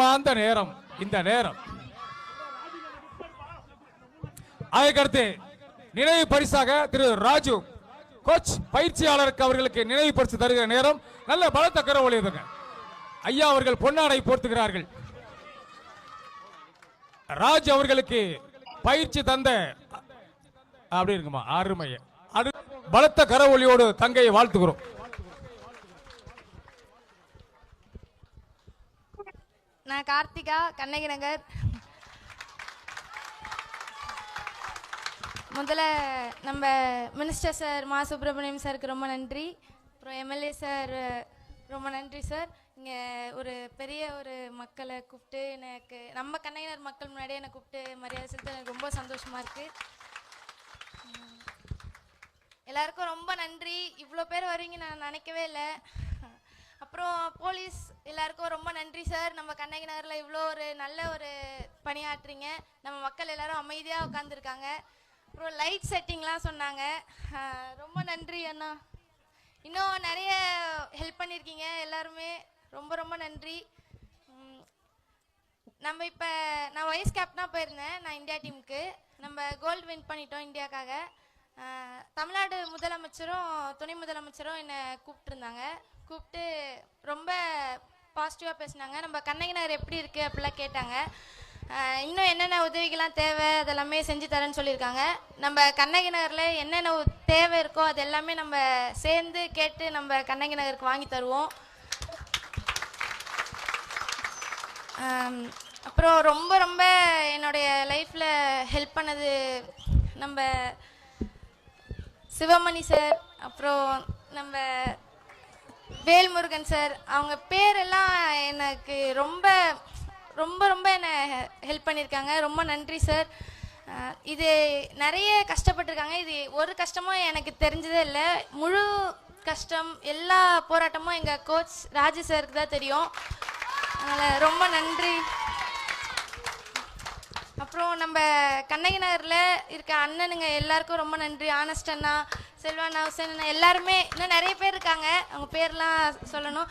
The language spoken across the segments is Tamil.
மாந்த நேரம் இந்த நேரம். அதற்கடுத்து நினைவு பரிசாக திரு ராஜு கோச் பயிற்சியாளருக்கு அவர்களுக்கு நினைவு பரிசு தருகிற நேரம். நல்ல பலத்த கரவொலி இதுங்க. ஐயா அவர்கள் பொன்னாடை போர்த்துகிறார்கள். ராஜ் அவர்களுக்கு பயிற்சி தந்த அப்படி இருக்குமா அருமைய. அது பலத்த கரவொலியோடு தங்கையை வாழ்த்துகிறோம். நான் கார்த்திகா கண்ணகி நகர் முதல்ல நம்ம மினிஸ்டர் சார் மா சுப்பிரமணியம் சாருக்கு ரொம்ப நன்றி. அப்புறம் எம்எல்ஏ சார் ரொம்ப நன்றி சார் இங்கே ஒரு பெரிய ஒரு மக்களை கூப்பிட்டு எனக்கு நம்ம கண்ணகினர் மக்கள் முன்னாடியே என்னை கூப்பிட்டு மரியாதை செலுத்த எனக்கு ரொம்ப சந்தோஷமாக இருக்குது எல்லாருக்கும் ரொம்ப நன்றி. இவ்வளோ பேர் வரீங்க நான் நினைக்கவே இல்லை. அப்புறம் போலீஸ் எல்லாருக்கும் ரொம்ப நன்றி சார் நம்ம கண்ணகி நகரில் இவ்வளோ ஒரு நல்ல ஒரு பணியாற்றுறீங்க. நம்ம மக்கள் எல்லாரும் அமைதியாக உட்காந்துருக்காங்க அப்புறம் லைட் செட்டிங்லாம் சொன்னாங்க. ரொம்ப நன்றி அண்ணா. இன்னும் நிறைய ஹெல்ப் பண்ணியிருக்கீங்க எல்லாருமே. ரொம்ப ரொம்ப நன்றி. நம்ம இப்போ நான் வைஸ் கேப்டனாக போயிருந்தேன் நான் இந்தியா டீமுக்கு நம்ம கோல்டு வின் பண்ணிட்டோம் இந்தியாக்காக. தமிழ்நாடு முதலமைச்சரும் துணை முதலமைச்சரும் என்னை கூப்பிட்டுருந்தாங்க. கூப்பிட்டு ரொம்ப பாசிட்டிவாக பேசினாங்க. நம்ம கண்ணகி நகர் எப்படி இருக்குது அப்படிலாம் கேட்டாங்க. இன்னும் என்னென்ன உதவிகள்லாம் தேவை அதெல்லாமே செஞ்சு தரேன்னு சொல்லியிருக்காங்க. நம்ம கண்ணகி நகரில் என்னென்ன தேவை இருக்கோ அது எல்லாமே நம்ம சேர்ந்து கேட்டு நம்ம கண்ணகி நகருக்கு வாங்கி தருவோம். அப்புறம் ரொம்ப ரொம்ப என்னுடைய லைஃப்பில் ஹெல்ப் பண்ணது நம்ம சிவமணி சார் அப்புறம் நம்ம வேல்முருகன் சார் அவங்க பேரெல்லாம் எனக்கு ரொம்ப ரொம்ப ரொம்ப என்னை ஹெல்ப் பண்ணியிருக்காங்க. ரொம்ப நன்றி சார் இது நிறைய கஷ்டப்பட்டிருக்காங்க. இது ஒரு கஷ்டமும் எனக்கு தெரிஞ்சதே இல்லை. முழு கஷ்டம் எல்லா போராட்டமும் எங்கள் கோச் ராஜு சாருக்கு தான் தெரியும். அதனால் ரொம்ப நன்றி. அப்புறம் நம்ம கண்ணகி நகரில் இருக்க அண்ணனுங்க எல்லாருக்கும் ரொம்ப நன்றி. ஆனஸ்ட் அண்ணா செல்வானா ஹுசேன் அண்ணா எல்லாருமே இன்னும் நிறைய பேர் இருக்காங்க. அவங்க பேர்லாம் சொல்லணும்.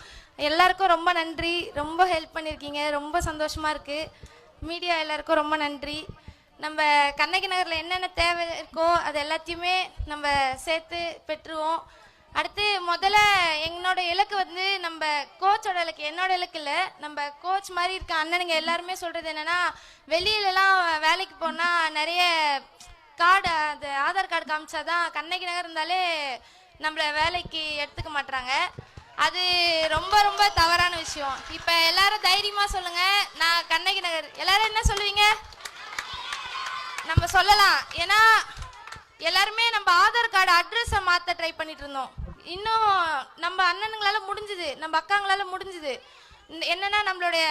எல்லாருக்கும் ரொம்ப நன்றி. ரொம்ப ஹெல்ப் பண்ணியிருக்கீங்க ரொம்ப சந்தோஷமாக இருக்குது மீடியா எல்லாருக்கும் ரொம்ப நன்றி. நம்ம கண்ணகி நகரில் என்னென்ன தேவை இருக்கோ அது எல்லாத்தையுமே நம்ம சேர்த்து பெற்றுவோம். அடுத்து முதல்ல என்னோட இலக்கு வந்து நம்ம கோச்சோட இலக்கு. என்னோட இலக்கு இல்லை. நம்ம கோச் மாதிரி இருக்க அண்ணனுங்க எல்லாருமே சொல்றது என்னன்னா வெளியிலலாம் வேலைக்கு போனால் நிறைய கார்டு அது ஆதார் கார்டு காமிச்சாதான் கண்ணகி நகர் இருந்தாலே நம்மள வேலைக்கு எடுத்துக்க மாட்றாங்க. அது ரொம்ப ரொம்ப தவறான விஷயம். இப்போ எல்லாரும் தைரியமா சொல்லுங்க. நான் கண்ணகி நகர். எல்லாரும் என்ன சொல்லுவீங்க? நம்ம சொல்லலாம். ஏன்னா எல்லாருமே நம்ம ஆதார் கார்டு அட்ரஸை மாற்ற ட்ரை பண்ணிட்டு இருந்தோம். இன்னும் நம்ம அண்ணனுங்களால முடிஞ்சுது நம்ம அக்காங்களால முடிஞ்சுது. என்னன்னா நம்மளுடைய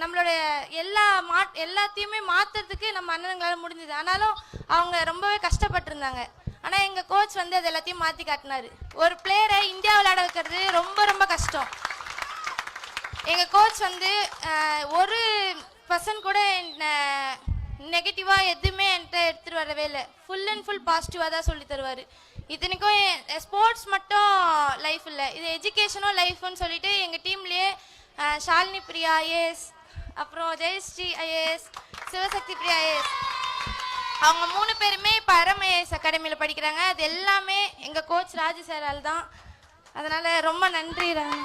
நம்மளுடைய எல்லா மா எல்லாத்தையுமே மாத்துறதுக்கு நம்ம அண்ணனுங்களால முடிஞ்சுது. ஆனாலும் அவங்க ரொம்பவே கஷ்டப்பட்டிருந்தாங்க. ஆனா எங்க கோச் வந்து அது எல்லாத்தையும் மாத்தி காட்டினாரு. ஒரு பிளேயரை இந்தியா விளையாட வைக்கிறது ரொம்ப ரொம்ப கஷ்டம். எங்க கோச் வந்து ஒரு பர்சன் கூட நெகட்டிவா எதுவுமே வரவே இல்லை. ஃபுல் அண்ட் ஃபுல் பாசிட்டிவாக தான் சொல்லி தருவார். இத்தனைக்கும் ஸ்போர்ட்ஸ் மட்டும் லைஃப் இல்லை. இது எஜுகேஷனும் லைஃப்னு சொல்லிட்டு எங்கள் டீம்லேயே ஷாலினி பிரியா ஐஏஎஸ் அப்புறம் ஜெயஸ்ரீ ஐஏஎஸ் சிவசக்தி பிரியா ஐஏஎஸ் அவங்க மூணு பேருமே இப்போ அரமேஎஸ் அகாடமியில் படிக்கிறாங்க. அது எல்லாமே எங்கள் கோச் ராஜு சாரால் தான். அதனால் ரொம்ப நன்றி ராணி.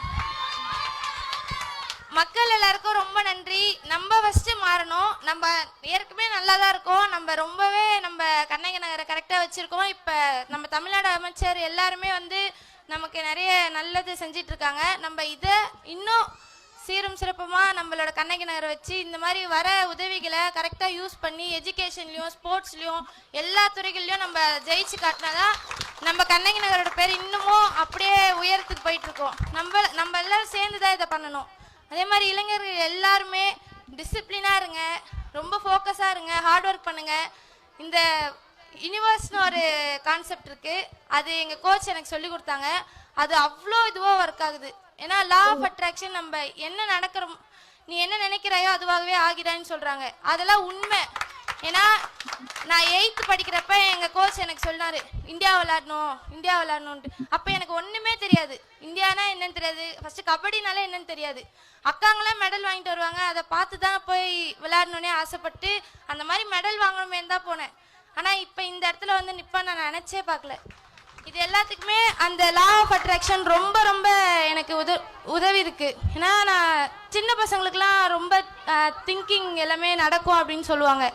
மக்கள் எல்லாருக்கும் ரொம்ப நன்றி. நம்ம ஃபஸ்ட்டு மாறணும். நம்ம ஏற்கனவே நல்லா தான் இருக்கோம். நம்ம ரொம்பவே கண்ணகி நகரை கரெக்டாக வச்சுருக்கோம். இப்போ நம்ம தமிழ்நாடு அமைச்சர் எல்லாருமே வந்து நமக்கு நிறைய நல்லது செஞ்சிட்டு இருக்காங்க நம்ம இதை இன்னும் சீரும் சிறப்புமாக நம்மளோட கண்ணகி நகரை வச்சு இந்த மாதிரி வர உதவிகளை கரெக்டாக யூஸ் பண்ணி எஜுகேஷன்லேயும் ஸ்போர்ட்ஸ்லையும் எல்லா துறைகள்லையும் நம்ம ஜெயிச்சு காட்டினாதான் நம்ம கண்ணகி நகரோட பேர் இன்னமும் அப்படியே உயரத்துக்கு போயிட்டுருக்கோம் நம்ம நம்ம எல்லோரும் சேர்ந்து தான் இதை பண்ணணும். அதே மாதிரி இளைஞர்கள் எல்லாருமே டிசிப்ளினாக இருங்க. ரொம்ப ஃபோக்கஸாக இருங்க. ஹார்ட் ஒர்க் பண்ணுங்கள் இந்த யூனிவர்ஸ்னு ஒரு கான்செப்ட் இருக்கு. அது எங்கள் கோச் எனக்கு சொல்லி கொடுத்தாங்க. அது அவ்வளோ இதுவாக ஒர்க் ஆகுது. ஏன்னா லா ஆஃப் அட்ராக்ஷன் நம்ம என்ன நடக்கிறோம் நீ என்ன நினைக்கிறாயோ அதுவாகவே ஆகிறான்னு சொல்றாங்க. அதெல்லாம் உண்மை. ஏன்னா நான் எயித்து படிக்கிறப்ப எங்கள் கோச் எனக்கு சொன்னார் இந்தியா விளாடணும் இந்தியா விளையாடணுன்ட்டு அப்போ எனக்கு ஒன்றுமே தெரியாது. இந்தியானா என்னன்னு தெரியாது. ஃபஸ்ட்டு கபடினாலே என்னன்னு தெரியாது. அக்காங்களாம் மெடல் வாங்கிட்டு வருவாங்க. அதை பார்த்து தான் போய் விளையாடணுன்னே ஆசைப்பட்டு அந்த மாதிரி மெடல் வாங்கணுமே தான் போனேன். ஆனால் இப்போ இந்த இடத்துல வந்து நிற்பேன் நான் நினச்சே பார்க்கல. இது எல்லாத்துக்குமே அந்த லா ஆஃப் அட்ராக்ஷன் ரொம்ப ரொம்ப எனக்கு உத உதவி இருக்கு. ஏன்னா நான் சின்ன பசங்களுக்குலாம் ரொம்ப திங்கிங் எல்லாமே நடக்கும் அப்படின்னு சொல்லுவாங்க.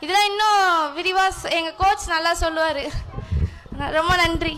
இதெல்லாம் இன்னும் விரிவாக எங்கள் கோச் நல்லா சொல்லுவார். ரொம்ப நன்றி.